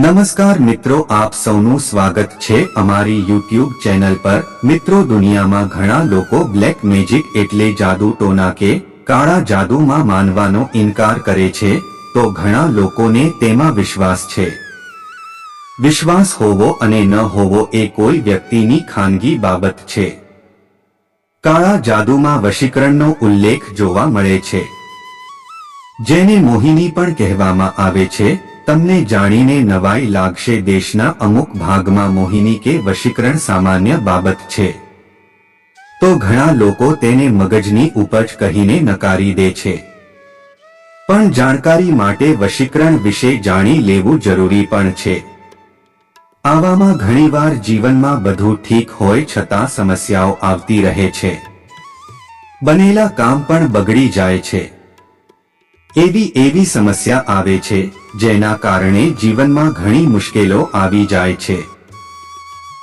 નમસ્કાર મિત્રો, આપ સૌનું સ્વાગત છે અમારી યુટ્યુબ ચેનલ પર. મિત્રો, દુનિયામાં ઘણા લોકો બ્લેક મેજિક એટલે જાદુ ટોના કે કાળા જાદુમાં માનવાનો ઇનકાર કરે છે, તો ઘણા લોકોને તેમાં વિશ્વાસ છે. વિશ્વાસ હોવો અને ન હોવો એ કોઈ વ્યક્તિની ખાનગી બાબત છે. કાળા જાદુમાં વશીકરણનો ઉલ્લેખ જોવા મળે છે. જેને મોહિની પણ કહેવામાં આવે છે તમને જાણીને નવાઈ લાગશે દેશના અમુક ભાગમાં મોહિની કે વશીકરણ સામાન્ય બાબત છે. તો ઘણા લોકો તેને મગજની ઉપજ કહીને નકારી દે છે. પણ જાણકારી માટે વશીકરણ વિશે જાણી લેવું જરૂરી પણ છે. આવામાં ઘણીવાર જીવનમાં બધું ઠીક હોય છતાં સમસ્યાઓ આવતી રહે છે. બનેલા કામ પણ બગડી જાય છે. એવી એવી સમસ્યા આવે છે, જેના કારણે જીવનમાં ઘણી મુશ્કેલો આવી જાય છે.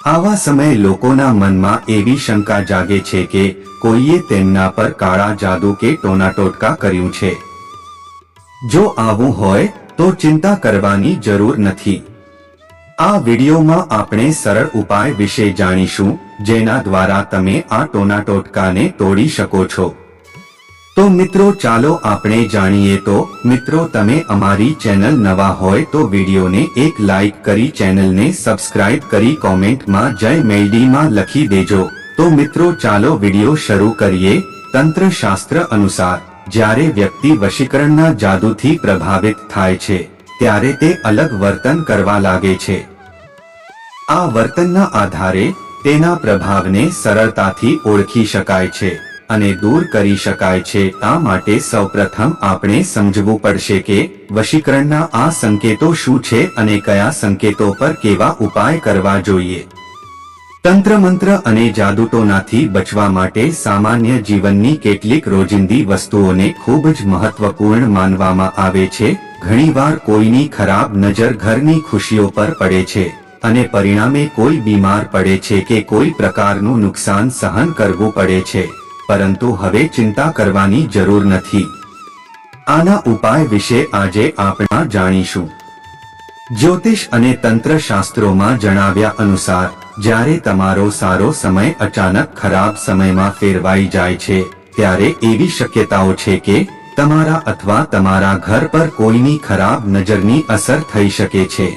આવા સમયે લોકોના મનમાં એવી શંકા જાગે છે કે કોઈએ તેમના પર કાળા જાદુ કે ટોના ટોટકા કર્યું છે. જો આવું હોય, તો ચિંતા કરવાની જરૂર નથી. આ વિડીયોમાં આપણે સરળ ઉપાય વિશે જાણીશું, જેના દ્વારા તમે આ ટોના ટોટકાને તોડી શકો છો. તો મિત્રો, ચાલો આપણે જાણીએ તો, મિત્રો, તમે અમારી ચેનલ નવા હોય તો વિડીયોને એક લાઈક કરી ચેનલને સબસ્ક્રાઇબ કરી કોમેન્ટમાં જય મેલડીમાં લખી દેજો. તો મિત્રો, ચાલો વીડિયો શરૂ કરીએ. તંત્ર શાસ્ત્ર અનુસાર, જ્યારે વ્યક્તિ વશીકરણના જાદુથી પ્રભાવિત થાય છે, ત્યારે તે અલગ વર્તન કરવા લાગે છે. આ વર્તનના આધારે, તેના પ્રભાવને સરળતાથી ઓળખી શકાય છે. અને દૂર કરી શકાય છે આ માટે સૌપ્રથમ આપણે સમજવું પડશે કે વશીકરણના આ સંકેતો શું છે અને કયા સંકેતો પર કેવા ઉપાય કરવા જોઈએ. તંત્ર મંત્ર અને જાદુટોનાથી બચવા માટે સામાન્ય જીવનની કેટલીક રોજિંદી વસ્તુઓને ખૂબ જ મહત્વપૂર્ણ માનવામાં આવે છે. ઘણીવાર કોઈની ખરાબ નજર ઘરની ખુશીઓ પર પડે છે અને પરિણામે કોઈ બીમાર પડે છે કે કોઈ પ્રકારનું નુકસાન સહન કરવું પડે છે. પરંતુ હવે ચિંતા કરવાની જરૂર નથી. આના ઉપાય વિશે આજે આપણે જાણીશું. જ્યોતિષ અને તંત્ર શાસ્ત્રોમાં જણાવ્યા અનુસાર, જ્યારે તમારો સારો સમય અચાનક ખરાબ સમયમાં ફેરવાઈ જાય છે, ત્યારે એવી શક્યતાઓ છે કે, તમારા અથવા તમારા ઘર પર કોઈની ખરાબ નજરની અસર થઈ શકે છે.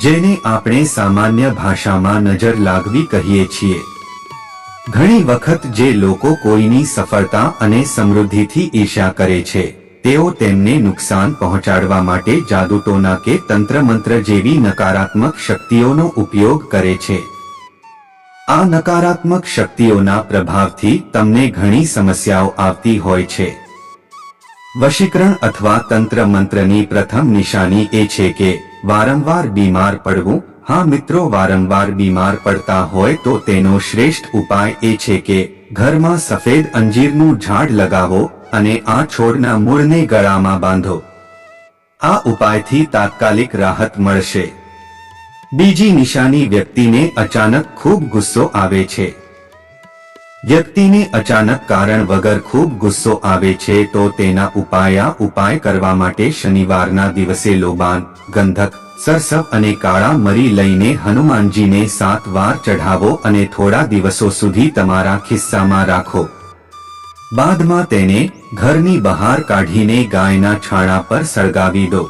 જેને આપણે સામાન્ય ભાષામાં નજર લાગવી કહીએ છીએ. ઘણી વખત જે લોકો કોઈની સફળતા અને સમૃદ્ધિથી ઈર્ષ્યા કરે છે, તેઓ તેમને નુકસાન પહોંચાડવા માટે જાદુટોના કે તંત્ર મંત્ર જેવી નકારાત્મક શક્તિઓનો ઉપયોગ કરે છે. આ નકારાત્મક શક્તિઓના પ્રભાવથી તમને ઘણી સમસ્યાઓ આવતી હોય છે. વશીકરણ અથવા તંત્ર મંત્રની પ્રથમ નિશાની એ છે કે વારંવાર બીમાર પડવું હા મિત્રો વારંવાર બીમાર પડતા હોય તો તેનો શ્રેષ્ઠ ઉપાય એ છે કે ઘરમાં સફેદ અંજીરનું ઝાડ લગાવો અને આ છોડના મૂળને ગળામાં બાંધો. આ ઉપાયથી તાત્કાલિક રાહત મળશે. બીજી નિશાની વ્યક્તિને અચાનક ખૂબ ગુસ્સો આવે છે. વ્યક્તિને અચાનક કારણ વગર ખૂબ ગુસ્સો આવે છે તો તેના ઉપાયા ઉપાય કરવા માટે શનિવારના દિવસે લોબાન, ગંધક સરસવ અને કાળા મરી લઈને હનુમાનજીને સાત વાર ચઢાવો અને થોડા દિવસો સુધી તમારા ખિસ્સામાં રાખો. બાદમાં તેને ઘરની બહાર કાઢીને ગાયના છાણા પર સળગાવી દો.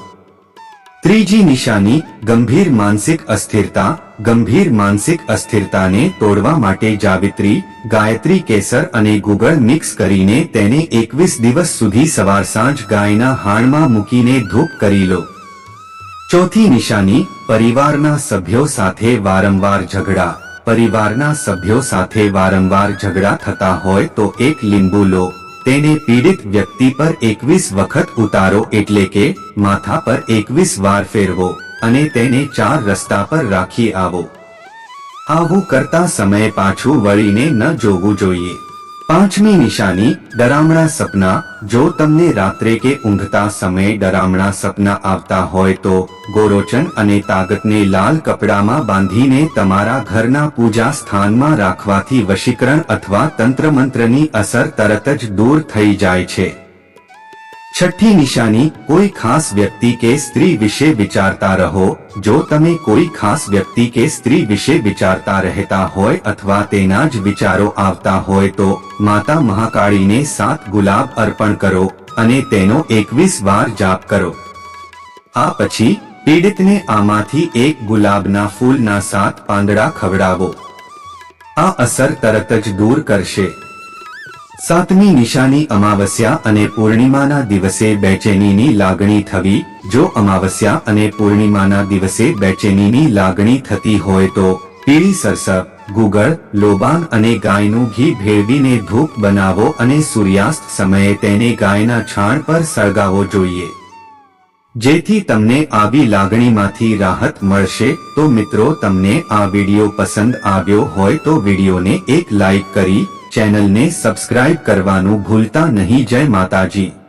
ત્રીજી નિશાની, ગંભીર માનસિક અસ્થિરતા, ગંભીર માનસિક અસ્થિરતાને તોડવા માટે જાવિત્રી, ગાયત્રી કેસર અને ગુગળ મિક્સ કરીને તેને એકવીસ દિવસ સુધી સવાર સાંજ ગાયના હાણમાં મૂકીને ધૂપ કરી લો. ચોથી નિશાની, પરિવારના સભ્યો સાથે વારંવાર ઝઘડા. પરિવારના સભ્યો સાથે વારંવાર ઝઘડા થતા હોય તો એક લીંબુ લો. તેને પીડિત વ્યક્તિ પર એકવીસ વખત ઉતારો એટલે કે માથા પર એકવીસ વાર ફેરવો અને તેને ચાર રસ્તા પર રાખી આવો. આવું કરતા સમયે પાછું વળીને ન જોવું જોઈએ. પાંચમી નિશાની, ડરામણા સપના. જો તમને રાત્રે કે ઊંઘતા સમયે ડરામણા સપના આવતા હોય તો, ગોરોચન અને તાગતને લાલ કપડામાં બાંધીને તમારા ઘરના પૂજા સ્થાનમાં રાખવાથી વશીકરણ અથવા તંત્ર મંત્રની અસર તરત જ દૂર થઈ જાય છે. છઠ્ઠી નિશાની, કોઈ ખાસ વ્યક્તિ કે સ્ત્રી વિશે વિચારતા રહો. જો તમે કોઈ ખાસ વ્યક્તિ કે સ્ત્રી વિશે વિચારતા રહેતા હોય અથવા તેના જ વિચારો આવતા હોય તો, માતા મહાકાળીને સાત ગુલાબ અર્પણ કરો અને તેનો એકવીસ વાર જાપ કરો. આ પછી, પીડિતને આમાંથી એક ગુલાબના ફૂલના સાત પાંદડા ખવડાવો. આ અસર તરત જ દૂર કરશે. સાતમી નિશાની અમાવસ્યા અને પૂર્ણિમાના દિવસે બેચેનીની લાગણી થવી. જો અમાવસ્યા અને પૂર્ણિમાના દિવસે બેચેનીની લાગણી થતી હોય તો પીળી સરસપ ગુગળ, લોબાન અને ગાયનું ઘી ભેળવીને ધૂપ બનાવો અને સૂર્યાસ્ત સમયે તેને ગાયના છાણ પર સળગાવો જોઈએ. જેથી તમને આવી લાગણીમાંથી રાહત મળશે. તો મિત્રો, તમને આ વીડિયો પસંદ આવ્યો હોય તો વિડીયોને એક લાઈક કરી ચેનલને સબસ્ક્રાઇબ કરવાનું ભૂલતા નહીં. જય માતાજી.